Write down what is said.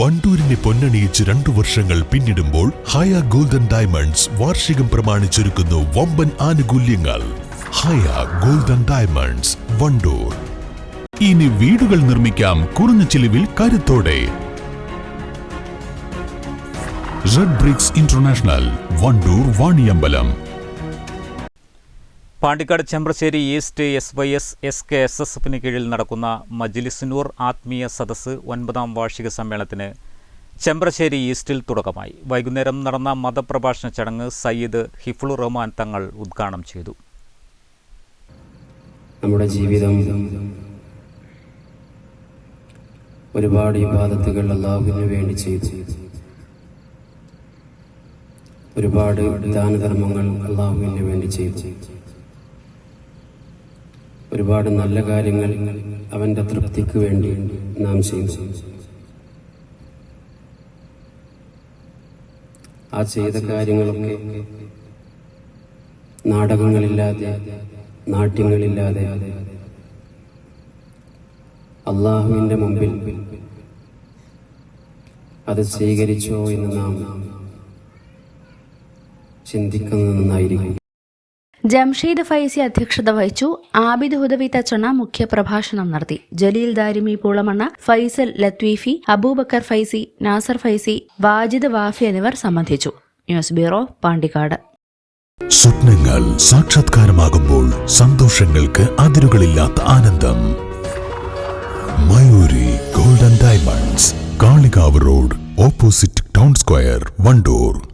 വണ്ടൂരിനെ പൊന്നണിയിച്ച് രണ്ടു വർഷങ്ങൾ പിന്നിടുമ്പോൾ ഹയ ഗോൾഡൻ ഡയമണ്ട്സ് വാർഷികം പ്രമാണിച്ചൊരുക്കുന്നു വമ്പൻ ആനുകൂല്യങ്ങൾ. ഹയ ഗോൾഡൻ ഡയമണ്ട്സ് വണ്ടൂർ. ഇനി വീടുകൾ നിർമ്മിക്കാം കുറഞ്ഞ ചിലവിൽ കരുത്തോടെ. Red bricks international Wandoor Vaniyambalam. Pandikkad Chembrasseri east S Y S S K S S എഫിന് കീഴിൽ നടക്കുന്ന മജ്ലിസിനൂർ ആത്മീയ സദസ്സ് ഒൻപതാം വാർഷിക സമ്മേളനത്തിന് ചെമ്പ്രശ്ശേരി ഈസ്റ്റിൽ തുടക്കമായി. വൈകുന്നേരം നടന്ന മതപ്രഭാഷണ ചടങ്ങ് സയ്യിദ് ഹിഫുൾ റഹ്മാൻ തങ്ങൾ ഉദ്ഘാടനം ചെയ്തു. നമ്മുടെ ജീവിതം ഒരുപാട് വിവാദത്തുകൾ അള്ളാഹുവിന് വേണ്ടി ചെയ്തു. ഒരുപാട് ദാനധർമ്മങ്ങൾ അള്ളാഹുവിന് വേണ്ടി ചെയ്തു. ഒരുപാട് നല്ല കാര്യങ്ങൾ അവന്റെ തൃപ്തിക്ക് വേണ്ടി നാം ചെയ്യും ആ ചെയ്ത കാര്യങ്ങളൊക്കെ നാടകങ്ങളില്ലാതെ നാട്യങ്ങളില്ലാതെ അള്ളാഹുവിന്റെ മുമ്പിൽ അത് സ്വീകരിച്ചോ എന്ന് നാം ചിന്തിക്കുന്നത് നന്നായിരിക്കും. ജംഷീദ് ഫൈസി അധ്യക്ഷത വഹിച്ചു. ആബിദ് ഹുദവി തച്ചണ മുഖ്യപ്രഭാഷണം നടത്തി. ജലീൽ ദാരിമി പൂളമണ്ണ ഫൈസൽ ലത്വീഫി അബൂബക്കർ ഫൈസി നാസർ ഫൈസി വാജിദ് വാഫി എന്നിവർ സംബന്ധിച്ചു. News bureau Pandikkad. സ്വപ്നങ്ങൾ സാക്ഷാത്കാരമാകുമ്പോൾ സന്തോഷങ്ങൾക്ക് അതിരുകളില്ലാത്ത ആനന്ദം. Mayuri golden diamonds Kalikavu road opposite town square Wandoor.